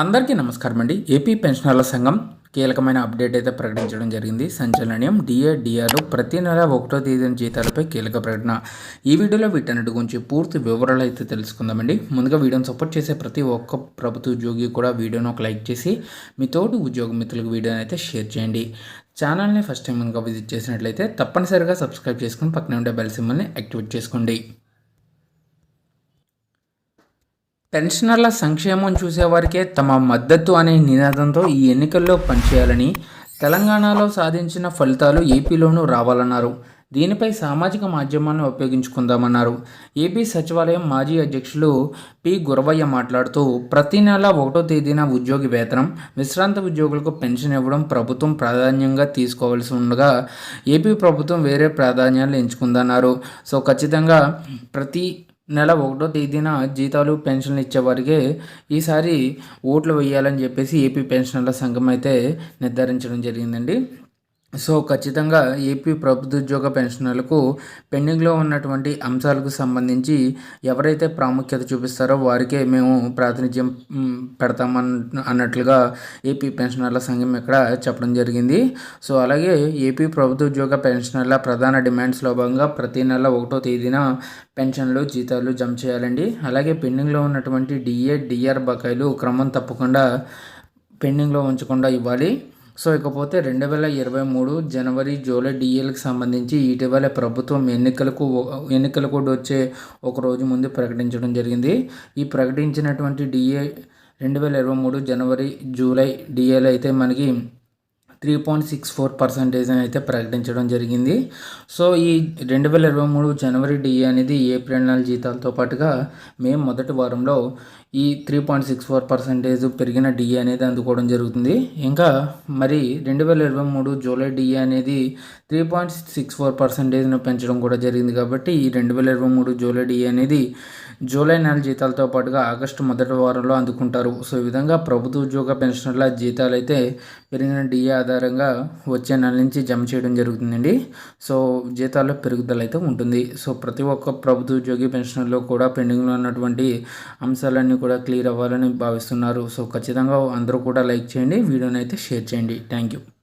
అందరికీ నమస్కారం అండి. ఏపీ పెన్షనర్ల సంఘం కీలకమైన అప్డేట్ అయితే ప్రకటించడం జరిగింది. సంచలనం డిఏడిఆర్ఓ ప్రతి నెల ఒకటో తేదీన జీతాలపై కీలక ప్రకటన. ఈ వీడియోలో వీటన్నిటి గురించి పూర్తి వివరాలు అయితే తెలుసుకుందామండి. ముందుగా వీడియోని సపోర్ట్ చేసే ప్రతి ఒక్క ప్రభుత్వ ఉద్యోగి కూడా వీడియోను ఒక లైక్ చేసి మీ తోటి ఉద్యోగ మిత్రులకు వీడియోని అయితే షేర్ చేయండి. ఛానల్ని ఫస్ట్ టైం కనుక విజిట్ చేసినట్లయితే తప్పనిసరిగా సబ్స్క్రైబ్ చేసుకుని పక్కనే ఉండే బెల్ సింబల్ని యాక్టివేట్ చేసుకోండి. పెన్షనర్ల సంక్షేమం చూసేవారికే తమ మద్దతు అనే నినాదంతో ఈ ఎన్నికల్లో పనిచేయాలని తెలంగాణలో సాధించిన ఫలితాలు ఏపీలోనూ రావాలన్నారు. దీనిపై సామాజిక మాధ్యమాలను ఉపయోగించుకుందామన్నారు. ఏపీ సచివాలయం మాజీ అధ్యక్షులు పి. గురవయ్య మాట్లాడుతూ ప్రతి నెల ఒకటో తేదీన ఉద్యోగి వేతనం విశ్రాంత ఉద్యోగులకు పెన్షన్ ఇవ్వడం ప్రభుత్వం ప్రాధాన్యంగా తీసుకోవాల్సి ఉండగా ఏపీ ప్రభుత్వం వేరే ప్రాధాన్యాలు ఎంచుకుందన్నారు. సో ఖచ్చితంగా ప్రతి నెల ఒకటో తేదీన జీతాలు పెన్షన్లు ఇచ్చేవారికే ఈసారి ఓట్లు వేయాలని చెప్పేసి ఏపీ పెన్షనర్ల సంఘం అయితే నిర్ధారించడం జరిగిందండి. సో ఖచ్చితంగా ఏపీ ప్రభుత్వ ఉద్యోగ పెన్షనర్లకు పెండింగ్లో ఉన్నటువంటి అంశాలకు సంబంధించి ఎవరైతే ప్రాముఖ్యత చూపిస్తారో వారికే మేము ప్రాతినిధ్యం పెడతామన్ అన్నట్లుగా ఏపీ పెన్షనర్ల సంఘం ఇక్కడ చెప్పడం జరిగింది. సో అలాగే ఏపీ ప్రభుత్వ ఉద్యోగ పెన్షనర్ల ప్రధాన డిమాండ్స్లో భాగంగా ప్రతి నెల ఒకటో తేదీన పెన్షన్లు జీతాలు జమ చేయాలండి. అలాగే పెండింగ్లో ఉన్నటువంటి డిఏ డిఆర్ బకాయిలు క్రమం తప్పకుండా పెండింగ్లో ఉంచకుండా ఇవ్వాలి. సో ఇకపోతే రెండు వేల ఇరవై మూడు జనవరి జూలై డిఏలకు సంబంధించి ఇటీవల ప్రభుత్వం ఎన్నికలకు ఎన్నికలు కూడా వచ్చే ఒక రోజు ముందు ప్రకటించడం జరిగింది. ఈ ప్రకటించినటువంటి డిఏ రెండు వేల ఇరవై మూడు జనవరి జూలై డిఏలు అయితే మనకి three point six four percentage అని అయితే ప్రకటించడం జరిగింది. సో ఈ రెండు వేల ఇరవై మూడు జనవరి డిఏ అనేది ఏప్రిల్ నెల జీతాలతో పాటుగా మే మొదటి వారంలో ఈ three point six four percentage పెరిగిన డిఏ అనేది అందుకోవడం జరుగుతుంది. ఇంకా మరి రెండు వేల ఇరవై మూడు జూలై డిఏ అనేది త్రీ పాయింట్ సిక్స్ ఫోర్ పర్సెంటేజ్ను పెంచడం కూడా జరిగింది కాబట్టి ఈ రెండు వేల ఇరవై మూడు జూలై డిఏ అనేది జూలై నెల జీతాలతో పాటుగా ఆగస్టు మొదటి వారంలో అందుకుంటారు. సో ఈ విధంగా ప్రభుత్వ ఉద్యోగ పెన్షనర్ల జీతాలు అయితే పెరిగిన డిఏ ఆధారంగా వచ్చే నెల నుంచి జమ చేయడం జరుగుతుందండి. సో జీతాల్లో పెరుగుదల అయితే ఉంటుంది. సో ప్రతి ఒక్క ప్రభుత్వ ఉద్యోగి పెన్షనర్లో కూడా పెండింగ్లో ఉన్నటువంటి అంశాలన్నీ కూడా క్లియర్ అవ్వాలని భావిస్తున్నారు. సో ఖచ్చితంగా అందరూ కూడా లైక్ చేయండి వీడియోని అయితే షేర్ చేయండి. Thank you.